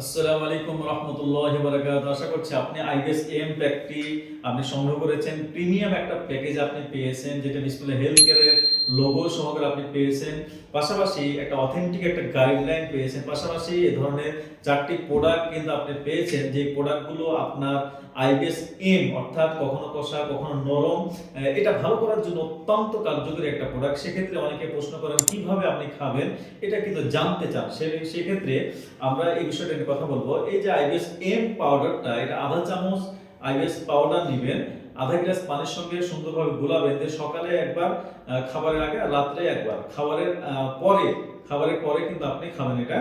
আসসালামু আলাইকুম রহমতুল্লাহ বারাকাত আশা করছি আপনি আইবিএস এম প্যাকটি আপনি সংগ্রহ করেছেন। প্রিমিয়াম একটা প্যাকেজ আপনি পেয়েছেন, যেটা ডিসপ্লে হেলথ কেয়ারের লোগো সহকারে আপনি পেয়েছেন। পাশাপাশি একটা অথেন্টিক একটা গাইডলাইন পেয়েছেন। পাশাপাশি এ ধরনের চারটি প্রোডাক্ট কিন্তু আপনি পেয়েছেন। যে প্রোডাক্টগুলো আপনার আইবিএস এম অর্থাৎ কখনো কষা, কখনো নরম এটা ভালো করার জন্য অত্যন্ত কার্যকরী একটা প্রোডাক্ট সেক্ষেত্রে অনেকে প্রশ্ন করেন, কীভাবে আপনি খাবেন? এটা কিন্তু জানতে চান। সেক্ষেত্রে আমরা এই বিষয়টা নিয়ে কথা বলব। এই যে আইবিএস এম পাউডারটা এটা আধা চামচ আইবিএস পাউডার নেবেন। আধা গ্লাস পানির সঙ্গে সুন্দরভাবে গুলাবেন। দিয়ে সকালে একবার খাবারের আগে আর রাত্রে একবার। খাবারের পরে খাবারের পরে কিন্তু আপনি খাবেন এটা।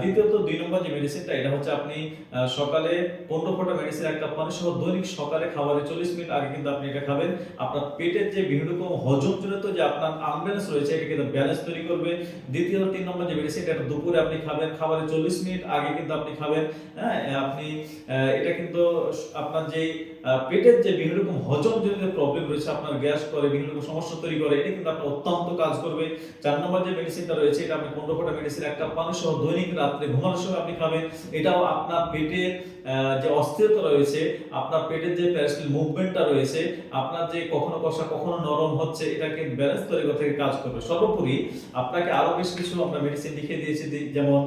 দ্বিতীয়ত দুই নম্বর যে মেডিসিনটা এটা হচ্ছে আপনি সকালে পনেরো ফোটা মেডিসিন একটা পানি সহ দৈনিক সকালে খাবারের চল্লিশ মিনিট আগে কিন্তু আপনি এটা খাবেন। আপনার পেটের যে বিভিন্ন রকম হজম জনিত যে আপনার আনব্যালেন্স রয়েছে এটা কিন্তু ব্যালেন্স তৈরি করবে। দ্বিতীয় তিন নম্বর যে মেডিসিন এটা দুপুরে আপনি খাবেন খাবারের চল্লিশ মিনিট আগে কিন্তু আপনি খাবেন। হ্যাঁ আপনি এটা কিন্তু আপনার যে পেটের যে বিভিন্ন রকম হজম জনিত প্রবলেম রয়েছে, আপনার গ্যাস করে, বিভিন্ন রকম সমস্যা তৈরি করে, এটা কিন্তু আপনার অত্যন্ত কাজ করবে। চার নম্বর যে মেডিসিনটা রয়েছে এটা আপনি পনেরো ফোটা মেডিসিন একটা পানি সহ দৈনিক রাত্রে ঘুমানোর সময় আপনি খাবেন। এটাও আপনার পেটের যে অস্থিরতা রয়েছে, আপনার পেটের যে প্যারাসিটাল মুভমেন্টটা রয়েছে, আপনার যে কখনো কষা, কখনো নরম হচ্ছে এটাকে ব্যালেন্স তৈরি করতে কাজ করবে। সর্বোপরি আপনাকে আরও বেশ কিছু আমরা মেডিসিন লিখে দিয়েছি যেমন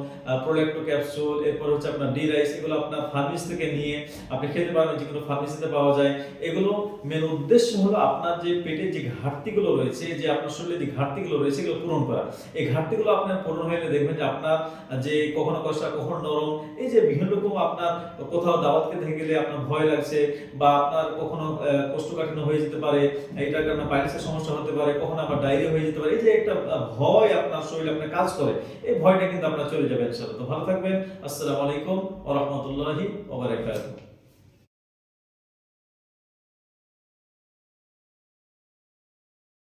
প্রোল্যাক্টো ক্যাপসুল এরপর হচ্ছে আপনার ডি রাইস এগুলো আপনার ফার্মেসি থেকে নিয়ে আপনি খেতে পারবেন যেগুলো ফার্মেসিতে পাওয়া যায়। এগুলো মেন উদ্দেশ্য হলো আপনার যে পেটের যে ঘাটতিগুলো রয়েছে, যে আপনার শরীরে যে ঘাটতিগুলো রয়েছে, এগুলো পূরণ করা। এই ঘাটতিগুলো আপনার পূরণ হয়ে দেখবেন যে আপনার যে কখনো কষা কখনো নরম, এই যে বিভিন্ন রকম আপনার কোথাও দাওয়াত খেতে গেলে আপনার ভয় লাগছে বা আপনার কখনো কোষ্ঠকাঠিন্য হয়ে যেতে পারে, এটার কারণে সমস্যা হতে পারে, কখনো আবার ডায়রিয়া হয়ে যেতে পারে, এই যে একটা ভয় আপনার শরীরে আপনার কাজ করে, এই ভয়টা কিন্তু আপনার চলে যাবে ইনশাআল্লাহ। তো ভালো থাকবেন। আসসালামু আলাইকুম ওয়া রাহমাতুল্লাহি ওয়া বারাকাতুহু।